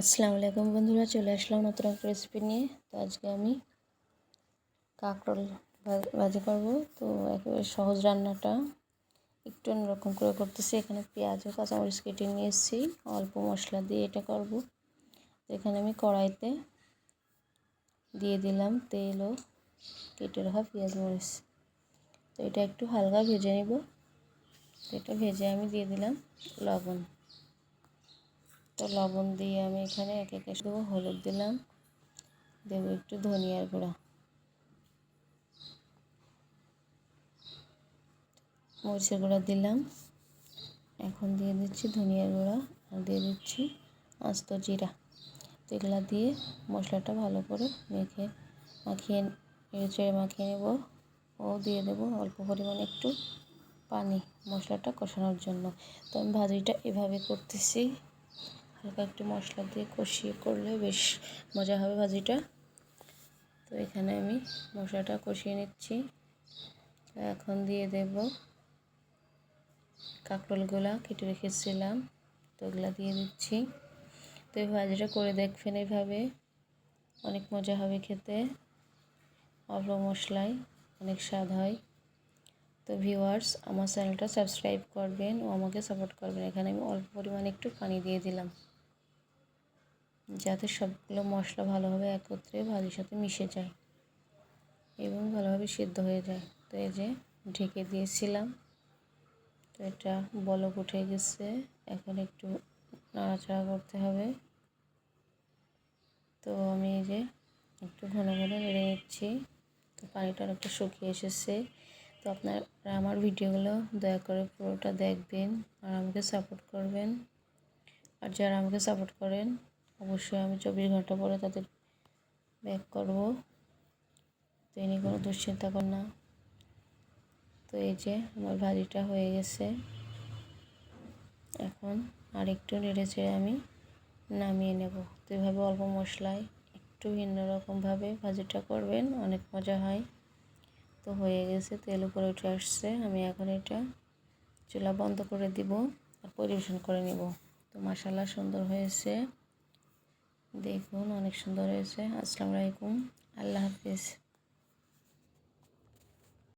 আসসালামু আলাইকুম বন্ধুরা, চলে আসলাম নতুন একটা রেসিপি নিয়ে। তো আজকে আমি কাঁকরোল ভাজি করব। তো একেবারে সহজ রান্নাটা। একটু অন্যরকম করে করতেছি। এখানে পেঁয়াজ ও কাঁচামরিচ কেটে নিয়ে এসেছি অল্প মশলা দিয়ে এটা করব। তো এখানে আমি কড়াইতে দিয়ে দিলাম তেল ও কেটে রাখা পেঁয়াজ মরিচ। তো এটা একটু হালকা ভেজে নিব। তো এটা ভেজে আমি দিয়ে দিলাম লবণ। তো লবণ দিয়ে আমি এখানে এক এক দেবো, হলুদ দিলাম, দেবো একটু ধনিয়ার গুঁড়া। মরিচের গুঁড়া দিলাম, এখন দিয়ে দিচ্ছি ধনিয়ার গুঁড়া আর দিয়ে দিচ্ছি আস্ত জিরা। তো এগুলো দিয়ে মশলাটা ভালো করে মেখে মাখিয়ে নেড়ে মাখিয়ে নেব। ও দিয়ে দেবো অল্প পরিমাণে একটু পানি মশলাটা কষানোর জন্য। তো আমি ভাজিটা এভাবে করতেছি। হালকা একটু মশলা দিয়ে কষিয়ে করলে বেশ মজা হবে ভাজিটা। তো এখানে আমি মশলাটা কষিয়ে নিচ্ছি। এখন দিয়ে দেব কাঁকরোলগুলা কেটে রেখেছিলাম, তো ওগুলা দিয়ে দিচ্ছি। তো এই ভাজিটা করে দেখবেন এইভাবে অনেক মজা হবে খেতে। অল্প মশলায় অনেক স্বাদ হয়। তো ভিউয়ার্স আমার চ্যানেলটা সাবস্ক্রাইব করবেন ও আমাকে সাপোর্ট করবেন। এখানে আমি অল্প পরিমাণে একটু পানি দিয়ে দিলাম। যাতে সবগুলো মশলা ভালোভাবে একত্রে ভাজির সাথে মিশে যায় এবং ভালোভাবে সিদ্ধ হয়ে যায়। তো এই যে ঢেকে দিয়েছিলাম, তো এটা বলক উঠে গেছে। এখন একটু নাড়াচাড়া করতে হবে। তো আমি এই যে একটু ঘন ঘন নেড়ে নিচ্ছি। তো পানিটা অনেকটা শুকিয়ে এসেছে। তো আপনারা আমার ভিডিওগুলো দয়া করে পুরোটা দেখবেন আর আমাকে সাপোর্ট করবেন। আর যারা আমাকে সাপোর্ট করেন অবশ্যই আমি চব্বিশ ঘণ্টা পরে তাদের ব্যাক করব। তো এ নিয়ে কোনো দুশ্চিন্তা কর না। তো এই যে আমার ভাজিটা হয়ে গেছে। এখন আর একটু নেড়ে চেড়ে আমি নামিয়ে নেব। তো এভাবে অল্প মশলায় একটু ভিন্ন রকমভাবে ভাজিটা করবেন, অনেক মজা হয়। তো হয়ে গেছে, তেল উপরে উঠে আসছে। আমি এখন এটা চুলা বন্ধ করে দিব আর পরিবেশন করে নিব। তো মশালা সুন্দর হয়েছে। দেখুন অনেক সুন্দর হয়েছে। আসসালামু আলাইকুম। আল্লাহ হাফিজ।